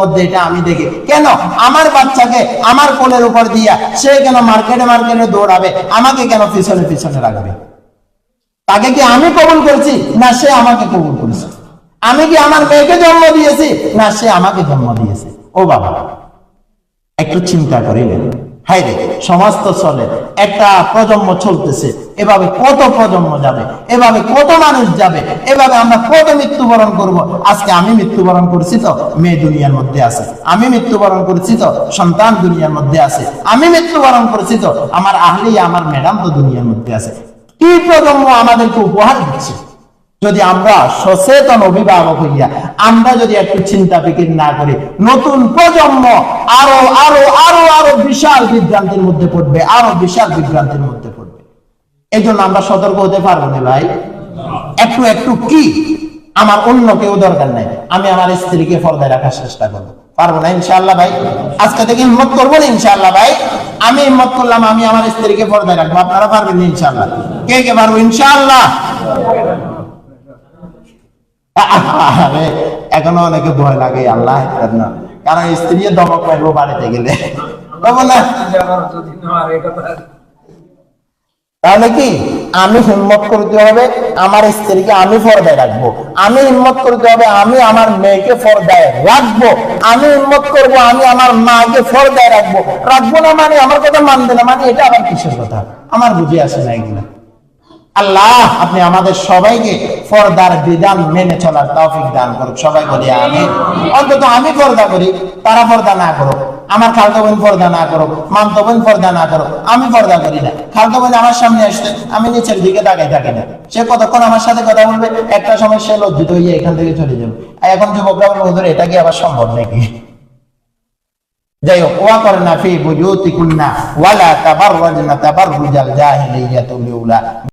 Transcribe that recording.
মধ্যে এটা আমি দেখি। কেন? আমার বাচ্চাকে আমার কোলের উপর দিয়া সে কেন মার্কেটে মার্কেটে দৌড়াবে? আমাকে কেন পিছনে পিছনে রাখবে? তাকে কি আমি কবুল করছি? না, সে আমাকে কবুল করেছে। আমি কি আমার মেয়েকে জন্ম দিয়েছি? না, সে আমাকে জন্ম দিয়েছে। ও বাবা, একটু চিন্তা করিলেন হাই সমাজ তো চলে। একটা প্রজন্ম চলতেছে, এভাবে কত প্রজন্ম যাবে, এভাবে কত মানুষ যাবে, এভাবে আমরা কত মৃত্যুবরণ করব? আজকে আমি মৃত্যুবরণ করছি তো, মেয়ে দুনিয়ার মধ্যে আছে। আমি মৃত্যুবরণ করছি তো, সন্তান দুনিয়ার মধ্যে আছে। আমি মৃত্যুবরণ করছি তো, আমার আহলি, আমার ম্যাডাম তো দুনিয়ার মধ্যে আছে। কি প্রজন্ম আমাদেরকে উপহার দিচ্ছে? যদি আমরা সচেতন অভিভাবক হইয়া, আমরা যদি একটু চিন্তা ফিকির না করি, নতুন প্রজন্ম আরও আরও আরও আরও বিশাল বিভ্রান্তির মধ্যে পড়বে, আরও বিশাল বিভ্রান্তির মধ্যে পড়বে। এই জন্য আমরা সতর্ক হতে পারব না ভাই। একটু একটু কি? আমার অন্য কেউ দরকার নাই। আমি আমার স্ত্রীকে পর্দায় রাখার চেষ্টা করব। পারব না ইনশাআল্লাহ ভাই? আজকে থেকে হিম্মত করব না ইনশাআল্লাহ ভাই? আমি হিম্মত করলাম আমি আমার স্ত্রীকে পর্দায় রাখব। আপনারা পারবেন না ইনশাআল্লাহ। কে কে পারব ইনশাআল্লাহ? এখনও অনেকে ভয় লাগে, আল্লাহ না। কারণ স্ত্রী দমক মারবো বাড়িতে গেলে। তাহলে কি? আমি হিম্মত করতে হবে, আমার স্ত্রীকে আমি পর্দায় রাখব। আমি হিম্মত করতে হবে, আমি আমার মেয়েকে পর্দায় রাখব। আমি হিম্মত করব, আমি আমার মাকে পর্দায় রাখব। রাখব না মানে আমার কথা মানবে না মানে এটা আবার কিসের কথা? আমার বুঝে আসে না এগুলা। আল্লাহ, আপনি আমাদের সবাইকে পর্দার বিধান মেনে চলার তৌফিক দান করুক। সবাই বলি আমি অন্তত আমি পর্দা করি, তারা পর্দা না করো আমার খালতো বোন পর্দা না করো মামতো বোন পর্দা না করো আমি পর্দা করি না। খালতো বোন আমার সামনে আসতে আমি নিচের দিকে তাকাই থাকি না। সে কতক্ষণ আমার সাথে কথা বলবে, একটা সময় সে লজ্জিত হয়ে এখান থেকে চলে যাবে। এখন যুবকরা হুজুর এটা কি আবার সম্ভব নাকি? যাই হোক ওয়া করে না ফি বুজুতিকুন্না ওয়ালা তাবাররাজনা তাবাররুজাল জাহিলিয়াতুল উলা।